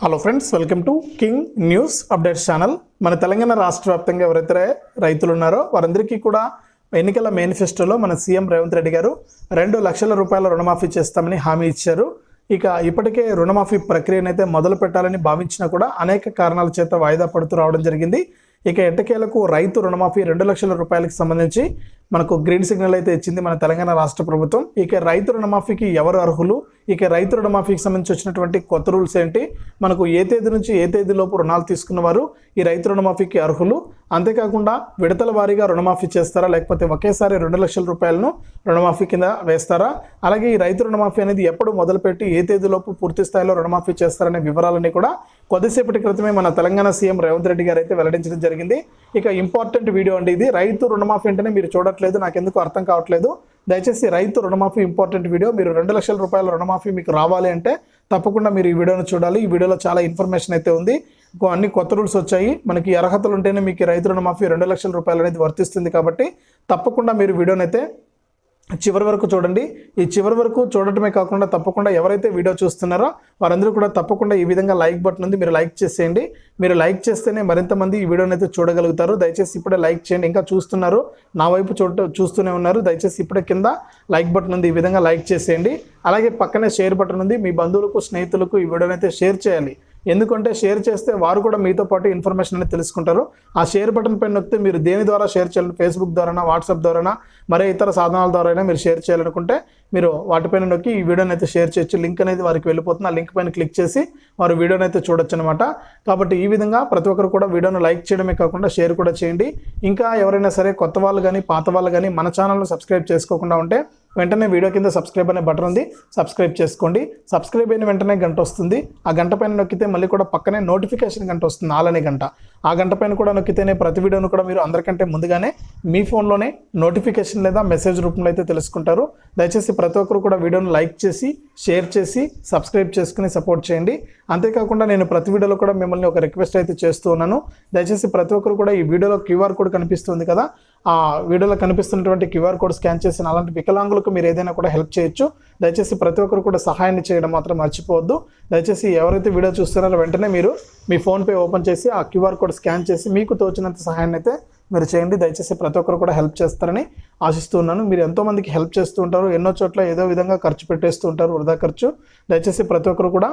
Hello friends welcome to king news updates channel మన తెలంగాణ రాష్ట్ర వ్యాప్తంగా ఎవరైతే రైతులు ఉన్నారో వారందరికీ కూడా ఎన్నికల మేనిఫెస్టోలో మన సీఎం రేవంత్ రెడ్డి గారు రెండు లక్షల రూపాయల రుణమాఫీ చేస్తామని హామీ ఇచ్చారు. ఇక ఇప్పటికే రుణమాఫీ ప్రక్రియనైతే మొదలు పెట్టాలని భావించినా కూడా అనేక కారణాల చేత వాయిదా పడుతూ రావడం జరిగింది. ఇక ఎట్టకేలకు రైతు రుణమాఫీ రెండు లక్షల రూపాయలకు సంబంధించి మనకు గ్రీన్ సిగ్నల్ అయితే ఇచ్చింది మన తెలంగాణ రాష్ట్ర ప్రభుత్వం. ఇక రైతు రుణమాఫీకి ఎవరు అర్హులు? ఇక రైతు రుణమాఫీకి సంబంధించి వచ్చినటువంటి కొత్త రూల్స్ ఏంటి? మనకు ఏ తేదీ నుంచి ఏ తేదీలోపు రుణాలు తీసుకున్నవారు ఈ రైతు రుణమాఫీకి అర్హులు? అంతేకాకుండా విడతల వారీగా రుణమాఫీ చేస్తారా? లేకపోతే ఒకేసారి రెండు లక్షల రూపాయలను రుణమాఫీ కింద వేస్తారా? అలాగే ఈ రైతు రుణమాఫీ అనేది ఎప్పుడు మొదలుపెట్టి ఏ తేదీలోపు పూర్తి స్థాయిలో రుణమాఫీ చేస్తారనే వివరాలన్నీ కూడా కొద్దిసేపటి క్రితమే మన తెలంగాణ సీఎం రేవంత్ రెడ్డి గారు అయితే వెల్లడించడం జరిగింది. ఇక ఇంపార్టెంట్ వీడియో అండి ఇది. రైతు రుణమాఫీ అంటేనే మీరు చూడట్లేదు నాకు ఎందుకు అర్థం కావట్లేదు. దయచేసి రైతు రుణమాఫీ ఇంపార్టెంట్ వీడియో. మీరు రెండు లక్షల రూపాయల రుణమాఫీ మీకు రావాలి అంటే తప్పకుండా మీరు ఈ వీడియోను చూడాలి. ఈ వీడియోలో చాలా ఇన్ఫర్మేషన్ అయితే ఉంది. అన్ని కొత్త రూల్స్ వచ్చాయి. మనకి అర్హతలు ఉంటేనే మీకు రైతు రుణమాఫీ రెండు లక్షల రూపాయలు అనేది వర్తిస్తుంది కాబట్టి తప్పకుండా మీరు వీడియోనైతే చివరి వరకు చూడండి. ఈ చివరి వరకు చూడటమే కాకుండా తప్పకుండా ఎవరైతే వీడియో చూస్తున్నారో వారందరూ కూడా తప్పకుండా ఈ విధంగా లైక్ బటన్ ఉంది మీరు లైక్ చేసేయండి. మీరు లైక్ చేస్తేనే మరింత మంది ఈ వీడియోని అయితే చూడగలుగుతారు. దయచేసి ఇప్పుడే లైక్ చేయండి. ఇంకా చూస్తున్నారు. నా వైపు చూడ చూస్తూనే ఉన్నారు. దయచేసి ఇప్పుడే కింద లైక్ బటన్ ఉంది. ఈ విధంగా లైక్ చేసేయండి. అలాగే పక్కనే షేర్ బటన్ ఉంది. మీ బంధువులకు స్నేహితులకు ఈ వీడియోని అయితే షేర్ చేయాలి ఎందుకంటే షేర్ చేస్తే వారు కూడా మీతో పాటు ఇన్ఫర్మేషన్ అనేది తెలుసుకుంటారు. ఆ షేర్ బటన్ పైన నొక్కితే మీరు దేని ద్వారా షేర్ చేయాలి? ఫేస్బుక్ ద్వారానా? వాట్సాప్ ద్వారానా? మరే ఇతర సాధనాల ద్వారా మీరు షేర్ చేయాలనుకుంటే మీరు వాటిపైన నొక్కి ఈ వీడియోని అయితే షేర్ చేయొచ్చు. లింక్ అనేది వారికి వెళ్ళిపోతుంది. ఆ లింక్ పైన క్లిక్ చేసి వారు వీడియోని అయితే చూడొచ్చు అనమాట కాబట్టి ఈ విధంగా ప్రతి ఒక్కరు కూడా వీడియోను లైక్ చేయడమే కాకుండా షేర్ కూడా చేయండి. ఇంకా ఎవరైనా సరే కొత్త వాళ్ళు కానీ పాత వాళ్ళు కానీ మన ఛానల్ను సబ్స్క్రైబ్ చేసుకోకుండా ఉంటే వెంటనే వీడియో కింద సబ్స్క్రైబ్ అనే బటన్ ఉంది. సబ్స్క్రైబ్ చేసుకోండి. సబ్స్క్రైబ్ అయిన వెంటనే గంట వస్తుంది. ఆ గంట పైన నొక్కితే మళ్ళీ కూడా పక్కనే నోటిఫికేషన్ గంట వస్తుంది. నాలనే గంట. ఆ గంట పైన కూడా నొక్కితేనే ప్రతి వీడియోను కూడా మీరు అందరికంటే ముందుగానే మీ ఫోన్లోనే నోటిఫికేషన్ లేదా మెసేజ్ రూపంలో అయితే తెలుసుకుంటారు. దయచేసి ప్రతి ఒక్కరు కూడా వీడియోను లైక్ చేసి షేర్ చేసి సబ్స్క్రైబ్ చేసుకుని సపోర్ట్ చేయండి. అంతేకాకుండా నేను ప్రతి వీడియోలో కూడా మిమ్మల్ని ఒక రిక్వెస్ట్ అయితే చేస్తూ ఉన్నాను. దయచేసి ప్రతి ఒక్కరు కూడా ఈ వీడియోలో క్యూఆర్ కోడ్ కనిపిస్తుంది కదా ఆ వీడియోలో కనిపిస్తున్నటువంటి క్యూఆర్ కోడ్ స్కాన్ చేసిన అలాంటి వికలాంగులకు మీరు ఏదైనా కూడా హెల్ప్ చేయొచ్చు. దయచేసి ప్రతి ఒక్కరు కూడా సహాయాన్ని చేయడం మాత్రం మర్చిపోవద్దు. దయచేసి ఎవరైతే వీడియో చూస్తున్నారో వెంటనే మీరు మీ ఫోన్పే ఓపెన్ చేసి ఆ క్యూఆర్ కోడ్ స్కాన్ చేసి మీకు తోచినంత సహాయాన్ని అయితే మీరు చేయండి దయచేసి ప్రతి ఒక్కరు కూడా హెల్ప్ చేస్తారని ఆశిస్తూ ఉన్నాను. మీరు ఎంతోమందికి హెల్ప్ చేస్తూ ఉంటారు ఎన్నో చోట్ల ఏదో విధంగా ఖర్చు పెట్టేస్తూ ఉంటారు వృధా ఖర్చు. దయచేసి ప్రతి ఒక్కరు కూడా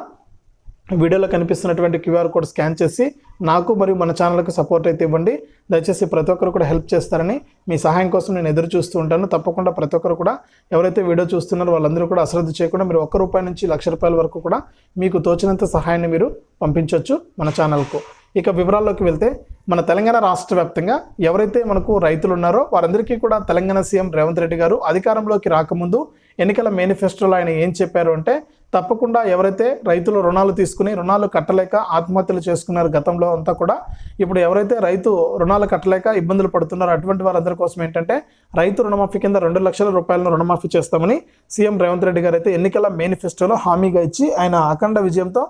వీడియోలో కనిపిస్తున్నటువంటి క్యూఆర్ కోడ్ స్కాన్ చేసి నాకు మరియు మన ఛానల్కి సపోర్ట్ అయితే ఇవ్వండి. దయచేసి ప్రతి ఒక్కరు కూడా హెల్ప్ చేస్తారని మీ సహాయం కోసం నేను ఎదురు చూస్తూ ఉంటాను. తప్పకుండా ప్రతి ఒక్కరు కూడా ఎవరైతే వీడియో చూస్తున్నారో వాళ్ళందరూ కూడా అశ్రద్ధ చేయకుండా మీరు ఒక్క రూపాయి నుంచి లక్ష రూపాయల వరకు కూడా మీకు తోచినంత సహాయాన్ని మీరు పంపించవచ్చు మన ఛానల్కు. ఇక వివరాల్లోకి వెళ్తే మన తెలంగాణ రాష్ట్ర వ్యాప్తంగా ఎవరైతే మనకు రైతులు ఉన్నారో వారందరికీ కూడా తెలంగాణ సీఎం రేవంత్ రెడ్డి గారు అధికారంలోకి రాకముందు ఎన్నికల మేనిఫెస్టోలో ఆయన ఏం చెప్పారు అంటే తప్పకుండా ఎవరైతే రైతులు రుణాలు తీసుకుని రుణాలు కట్టలేక ఆత్మహత్యలు చేసుకున్నారు గతంలో అంతా కూడా ఇప్పుడు ఎవరైతే రైతు రుణాలు కట్టలేక ఇబ్బందులు పడుతున్నారో అటువంటి వారందరి కోసం ఏంటంటే రైతు రుణమాఫీ కింద రెండు లక్షల రూపాయలను రుణమాఫీ చేస్తామని సీఎం రేవంత్ రెడ్డి గారు అయితే ఎన్నికల మేనిఫెస్టోలో హామీగా ఇచ్చి ఆయన అఖండ విజయంతో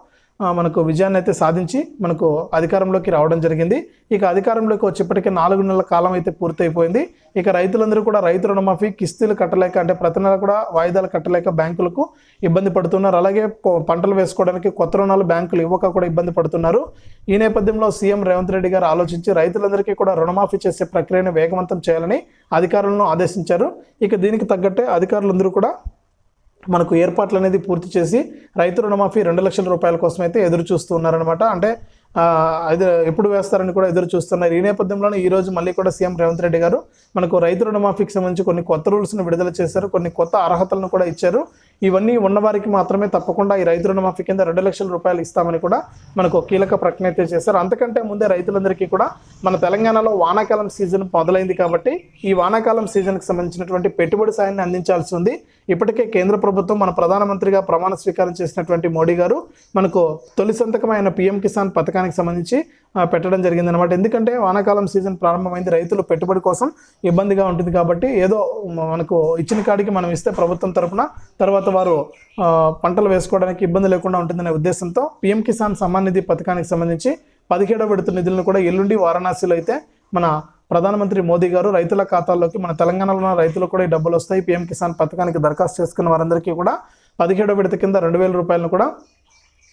మనకు విజయాన్ని అయితే సాధించి మనకు అధికారంలోకి రావడం జరిగింది. ఇక అధికారంలోకి వచ్చేప్పటికే నాలుగు నెలల కాలం అయితే పూర్తయిపోయింది. ఇక రైతులందరూ కూడా రైతు రుణమాఫీ కిస్తీలు కట్టలేక అంటే ప్రతి నెల కూడా వాయిదాలు కట్టలేక బ్యాంకులకు ఇబ్బంది పడుతున్నారు. అలాగే పంటలు వేసుకోవడానికి కొత్త రుణాలు బ్యాంకులు ఇవ్వక కూడా ఇబ్బంది పడుతున్నారు. ఈ నేపథ్యంలో సీఎం రేవంత్ రెడ్డి గారు ఆలోచించి రైతులందరికీ కూడా రుణమాఫీ చేసే ప్రక్రియను వేగవంతం చేయాలని అధికారులను ఆదేశించారు. ఇక దీనికి తగ్గట్టే అధికారులందరూ కూడా మనకు ఏర్పాట్లు అనేది పూర్తి చేసి రైతు రుణమాఫీ రెండు లక్షల రూపాయల కోసం అయితే ఎదురు చూస్తూ ఉన్నారనమాట అంటే అది ఎప్పుడు వేస్తారని కూడా ఎదురు చూస్తున్నారు. ఈ నేపథ్యంలోనే ఈ రోజు మళ్ళీ కూడా సీఎం రేవంత్ రెడ్డి గారు మనకు రైతు రుణమాఫీకి సంబంధించి కొన్ని కొత్త రూల్స్ను విడుదల చేశారు. కొన్ని కొత్త అర్హతలను కూడా ఇచ్చారు. ఇవన్నీ ఉన్నవారికి మాత్రమే తప్పకుండా ఈ రైతు రుణమాఫీ కింద రెండు లక్షల రూపాయలు ఇస్తామని కూడా మనకు కీలక ప్రకటన అయితే చేశారు. అంతకంటే ముందే రైతులందరికీ కూడా మన తెలంగాణలో వానాకాలం సీజన్ మొదలైంది కాబట్టి ఈ వానాకాలం సీజన్కి సంబంధించినటువంటి పెట్టుబడి సాయాన్ని అందించాల్సి ఉంది. ఇప్పటికే కేంద్ర ప్రభుత్వం మన ప్రధానమంత్రిగా ప్రమాణ స్వీకారం చేసినటువంటి మోడీ గారు మనకు తొలి సంతకమైన పిఎం కిసాన్ పథకానికి సంబంధించి పెట్టడం జరిగింది అనమాట ఎందుకంటే వానాకాలం సీజన్ ప్రారంభమైంది రైతులు పెట్టుబడి కోసం ఇబ్బందిగా ఉంటుంది కాబట్టి ఏదో మనకు ఇచ్చిన కాడికి మనం ఇస్తే ప్రభుత్వం తరపున తర్వాత వారు పంటలు వేసుకోవడానికి ఇబ్బంది లేకుండా ఉంటుందనే ఉద్దేశంతో పిఎం కిసాన్ సమ్మాన్ నిధి పథకానికి సంబంధించి పదిహేడవ విడత నిధులను కూడా ఎల్లుండి వారణాసిలో అయితే మన ప్రధానమంత్రి మోదీ గారు రైతుల ఖాతాల్లోకి మన తెలంగాణలో ఉన్న రైతులకు కూడా ఈ డబ్బులు వస్తాయి. పిఎం కిసాన్ పథకానికి దరఖాస్తు చేసుకున్న వారందరికీ కూడా పదిహేడో విడత కింద రెండు వేల రూపాయలను కూడా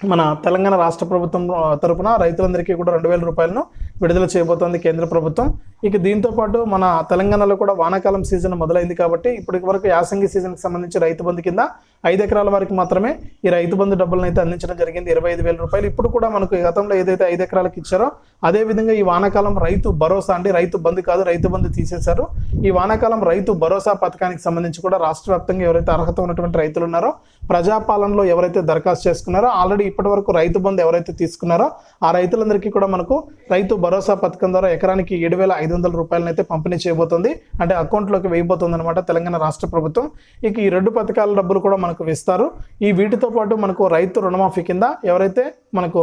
మన తెలంగాణ రాష్ట్ర ప్రభుత్వం తరపున రైతులందరికీ కూడా రెండు వేల రూపాయలను విడుదల చేయబోతోంది కేంద్ర ప్రభుత్వం. ఇక దీంతో పాటు మన తెలంగాణలో కూడా వానాకాలం సీజన్ మొదలైంది కాబట్టి ఇప్పటి వరకు యాసంగి సీజన్కి సంబంధించి రైతు బంధు కింద ఐదు ఎకరాల వారికి మాత్రమే ఈ రైతు బంధు డబ్బులను అయితే అందించడం జరిగింది. ఇరవై ఐదు వేల రూపాయలు ఇప్పుడు కూడా మనకు గతంలో ఏదైతే ఐదు ఎకరాలకు ఇచ్చారో అదే విధంగా ఈ వానాకాలం రైతు భరోసా అండి రైతు బంధు కాదు రైతు బంధు తీసేశారు. ఈ వానాకాలం రైతు భరోసా పథకానికి సంబంధించి కూడా రాష్ట్ర వ్యాప్తంగా ఎవరైతే అర్హత ఉన్నటువంటి రైతులు ఉన్నారో ప్రజాపాలనలో ఎవరైతే దరఖాస్తు చేసుకున్నారో ఆల్రెడీ ఇప్పటి వరకు రైతు బంధు ఎవరైతే తీసుకున్నారో ఆ రైతులందరికీ కూడా మనకు రైతు భరోసా పథకం ద్వారా ఎకరానికి ఏడు వేల ఐదు వందల రూపాయలను అయితే పంపిణీ చేయబోతుంది. అంటే అకౌంట్లోకి వేయబోతుంది అనమాట తెలంగాణ రాష్ట్ర ప్రభుత్వం. ఇక ఈ రెండు పథకాల డబ్బులు కూడా మనకు ఇస్తారు ఈ వీటితో పాటు మనకు రైతు రుణమాఫీ కింద ఎవరైతే మనకు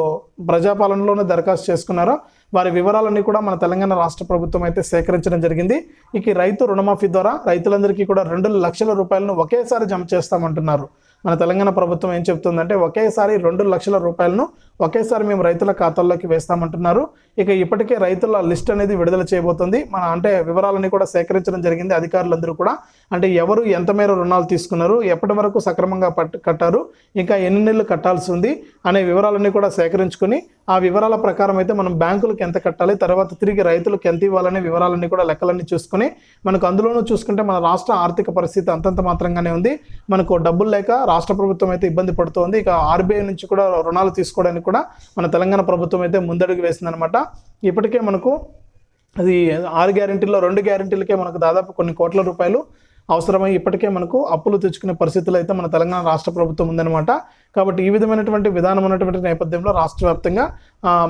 ప్రజాపాలనలోనే దరఖాస్తు చేసుకున్నారో వారి వివరాలన్నీ కూడా మన తెలంగాణ రాష్ట్ర ప్రభుత్వం అయితే సేకరించడం జరిగింది. ఇక ఈ రైతు రుణమాఫీ ద్వారా రైతులందరికీ కూడా రెండు లక్షల రూపాయలను ఒకేసారి జమ చేస్తామంటున్నారు. మన తెలంగాణ ప్రభుత్వం ఏం చెప్తుందంటే ఒకేసారి రెండు లక్షల రూపాయలను ఒకేసారి మేము రైతుల ఖాతాల్లోకి వేస్తామంటున్నారు. ఇక ఇప్పటికే రైతుల లిస్ట్ అనేది విడుదల చేయబోతుంది. మన అంటే వివరాలని కూడా సేకరించడం జరిగింది. అధికారులందరూ కూడా అంటే ఎవరు ఎంత మేర రుణాలు తీసుకున్నారు ఎప్పటి వరకు సక్రమంగా కట్టారు ఇంకా ఎన్ని నెలలు కట్టాల్సి ఉంది అనే వివరాలన్నీ కూడా సేకరించుకొని ఆ వివరాల ప్రకారం అయితే మనం బ్యాంకులకు ఎంత కట్టాలి తర్వాత తిరిగి రైతులకు ఎంత ఇవ్వాలనే వివరాలన్నీ కూడా లెక్కలన్నీ చూసుకొని మనకు అందులోనూ చూసుకుంటే మన రాష్ట్ర ఆర్థిక పరిస్థితి అంతంత మాత్రంగానే ఉంది. మనకు డబ్బులు లేక రాష్ట్ర ప్రభుత్వం అయితే ఇబ్బంది పడుతోంది. ఇక ఆర్బీఐ నుంచి కూడా రుణాలు తీసుకోవడానికి కూడా మన తెలంగాణ ప్రభుత్వం అయితే ముందడుగు వేసిందనమాట ఇప్పటికే మనకు అది ఆరు గ్యారెంటీలో రెండు గ్యారెంటీలకే మనకు దాదాపు కొన్ని కోట్ల రూపాయలు అవసరమై ఇప్పటికే మనకు అప్పులు తెచ్చుకునే పరిస్థితులు అయితే మన తెలంగాణ రాష్ట్ర ప్రభుత్వం ఉందన్నమాట. కాబట్టి ఈ విధమైనటువంటి విధానం ఉన్నటువంటి నేపథ్యంలో రాష్ట్ర వ్యాప్తంగా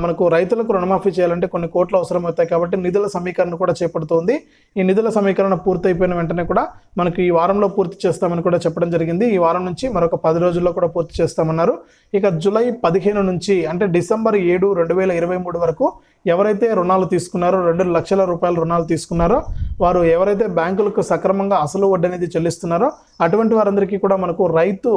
మనకు రైతులకు రుణమాఫీ చేయాలంటే కొన్ని కోట్లు అవసరమవుతాయి కాబట్టి నిధుల సమీకరణ కూడా చేపడుతోంది. ఈ నిధుల సమీకరణ పూర్తయిపోయిన వెంటనే కూడా మనకు ఈ వారంలో పూర్తి చేస్తామని కూడా చెప్పడం జరిగింది. ఈ వారం నుంచి మరొక పది రోజుల్లో కూడా పూర్తి చేస్తామన్నారు. ఇక జూలై పదిహేను నుంచి అంటే డిసెంబర్ ఏడు రెండు వేల ఇరవై మూడు వరకు ఎవరైతే రుణాలు తీసుకున్నారో రెండు లక్షల రూపాయల రుణాలు తీసుకున్నారో వారు ఎవరైతే బ్యాంకులకు సక్రమంగా అసలు వడ్డీ అనేది చెల్లిస్తున్నారో అటువంటి వారందరికీ కూడా మనకు రైతు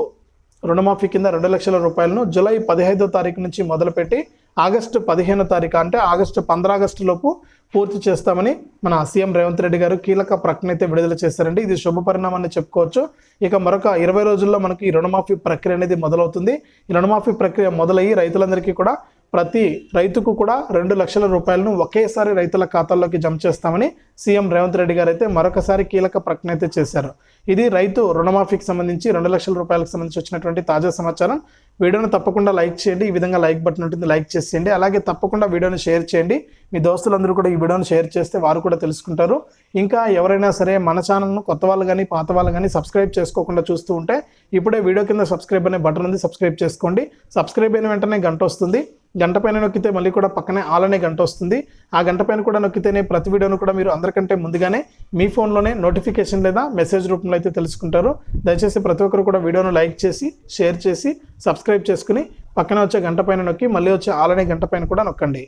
రుణమాఫీ కింద రెండు లక్షల రూపాయలను జూలై పదిహైదో తారీఖు నుంచి మొదలుపెట్టి ఆగస్టు పదిహేనో తారీఖు అంటే ఆగస్టు పంద్ర ఆగస్టు లోపు పూర్తి చేస్తామని మన సీఎం రేవంత్ రెడ్డి గారు కీలక ప్రకటన అయితే విడుదల చేశారండి. ఇది శుభ పరిణామాన్ని చెప్పుకోవచ్చు. ఇక మరొక ఇరవై రోజుల్లో మనకి ఈ రుణమాఫీ ప్రక్రియ అనేది మొదలవుతుంది. ఈ రుణమాఫీ ప్రక్రియ మొదలయ్యి రైతులందరికీ కూడా ప్రతి రైతుకు కూడా రెండు లక్షల రూపాయలను ఒకేసారి రైతుల ఖాతాల్లోకి జమ చేస్తామని సీఎం రేవంత్ రెడ్డి గారు అయితే మరొకసారి కీలక ప్రకటన అయితే చేశారు. ఇది రైతు రుణమాఫీకి సంబంధించి రెండు లక్షల రూపాయలకు సంబంధించి వచ్చినటువంటి తాజా సమాచారం. వీడియోను తప్పకుండా లైక్ చేయండి. ఈ విధంగా లైక్ బటన్ ఉంటుంది లైక్ చేసేయండి. అలాగే తప్పకుండా వీడియోను షేర్ చేయండి. మీ దోస్తులందరూ కూడా ఈ వీడియోను షేర్ చేస్తే వారు కూడా తెలుసుకుంటారు. ఇంకా ఎవరైనా సరే మన ఛానల్ను కొత్త వాళ్ళు కానీ పాత వాళ్ళు కానీ సబ్స్క్రైబ్ చేసుకోకుండా చూస్తూ ఉంటే ఇప్పుడే వీడియో కింద సబ్స్క్రైబ్ అనే బటన్ ఉంది. సబ్స్క్రైబ్ చేసుకోండి. సబ్స్క్రైబ్ అయిన వెంటనే గంట వస్తుంది. గంట పైన నొక్కితే మళ్ళీ కూడా పక్కనే ఆల్ అనే గంట వస్తుంది. ఆ గంట పైన కూడా నొక్కితేనే ప్రతి వీడియోను కూడా మీరు అందరికంటే ముందుగానే మీ ఫోన్లోనే నోటిఫికేషన్ లేదా మెసేజ్ రూపంలో అయితే తెలుసుకుంటారు. దయచేసి ప్రతి ఒక్కరు కూడా వీడియోను లైక్ చేసి షేర్ చేసి సబ్స్క్రైబ్ చేసుకుని పక్కన వచ్చే గంట పైన నొక్కి మళ్ళీ వచ్చే ఆల్ అనే గంట పైన కూడా నొక్కండి.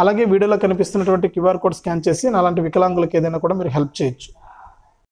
అలాగే వీడియోలో కనిపిస్తున్నటువంటి క్యూఆర్ కోడ్ స్కాన్ చేసి అలాంటి వికలాంగులకు ఏదైనా కూడా మీరు హెల్ప్ చేయొచ్చు.